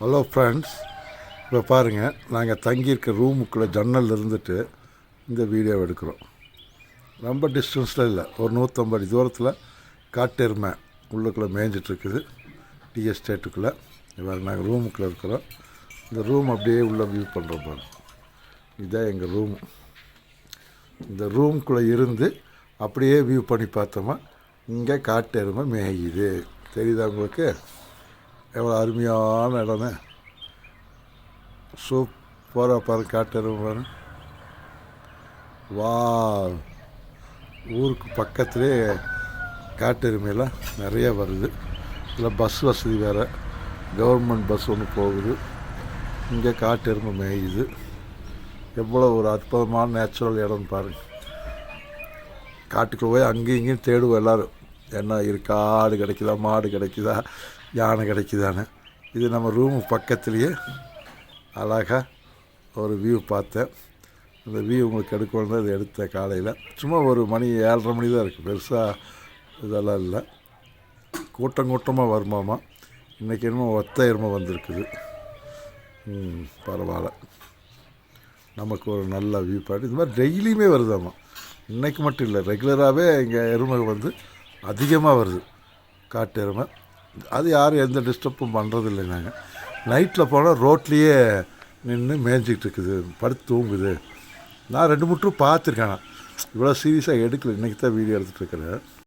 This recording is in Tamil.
ஹலோ ஃப்ரெண்ட்ஸ் இப்போ பாருங்கள் நாங்கள் தங்கியிருக்க ரூமுக்குள்ளே ஜன்னல் இருந்துட்டு இந்த வீடியோ எடுக்கிறோம். ரொம்ப டிஸ்டன்ஸில் இல்லை. ஒரு நூற்றம்பது தூரத்தில் காட்டெருமை உள்ளுக்குள்ளே மேய்ஞ்சிட்ருக்குது. டீ எஸ்டேட்டுக்குள்ளே இவர் நாங்கள் ரூமுக்குள்ளே இருக்கிறோம். இந்த ரூம் அப்படியே உள்ளே வியூ பண்ணுறோம் பாருங்க. இதுதான் எங்கள் ரூம் இந்த ரூம்குள்ளே இருந்து அப்படியே வியூ பண்ணி பார்த்தோமா இங்கே காட்டெருமை மேயுது. தெரியுதா உங்களுக்கு? எவ்வளோ அருமையான இடம்னு. சூப்பராக பாரு காட்டெருமை பாரு. வா ஊருக்கு பக்கத்துலேயே காட்டெருமையெல்லாம் நிறைய வருது. இதில் பஸ் வசதி வேறு. கவர்மெண்ட் பஸ் ஒன்று போகுது. இங்கே காட்டெருமை மேயுது. எவ்வளோ ஒரு அற்புதமான நேச்சுரல் இடம்னு பாருங்கள் காட்டுக்குள்ளே போய் அங்கேயும் இங்கேயும் தேடுவோம் எல்லோரும். என்ன இருக்கா ஆடு கிடைக்குதா மாடு கிடைக்குதா யானை கிடைக்குதான்னு. இது நம்ம ரூமு பக்கத்துலேயே அழகாக ஒரு வியூ பார்த்தேன். அந்த வியூ உங்களுக்கு எடுக்கணும் அதை இது எடுத்தேன் காலையில். சும்மா ஒரு மணி ஏழரை மணி தான் இருக்குது பெருசாக இதெல்லாம் இல்லை. கூட்டம் கூட்டமாக வருமாமா. இன்றைக்கி என்னமோ ஒத்த எருமை வந்திருக்குது. பரவாயில்ல. நமக்கு ஒரு நல்ல வியூ பாயிண்ட் இது மாதிரி டெய்லியுமே வருதாம்மா இன்றைக்கு மட்டும் இல்லை. ரெகுலராகவே இங்கே எருமை வந்து அதிகமாக வருது. காட்டு எருமை. அது யாரும் எந்த டிஸ்டர்பும் பண்ணுறதில்லை நாங்கள் நைட்டில் போனால் ரோட்லேயே நின்று மேய்ஞ்சிக்கிட்டு இருக்குது படுத்து தூங்குது. நான் ரெண்டு மூணு பார்த்துருக்கேன். இவ்வளோ சீரியஸாக எடுக்கல. இன்றைக்கி தான் வீடியோ எடுத்துகிட்டு இருக்கிறேன்.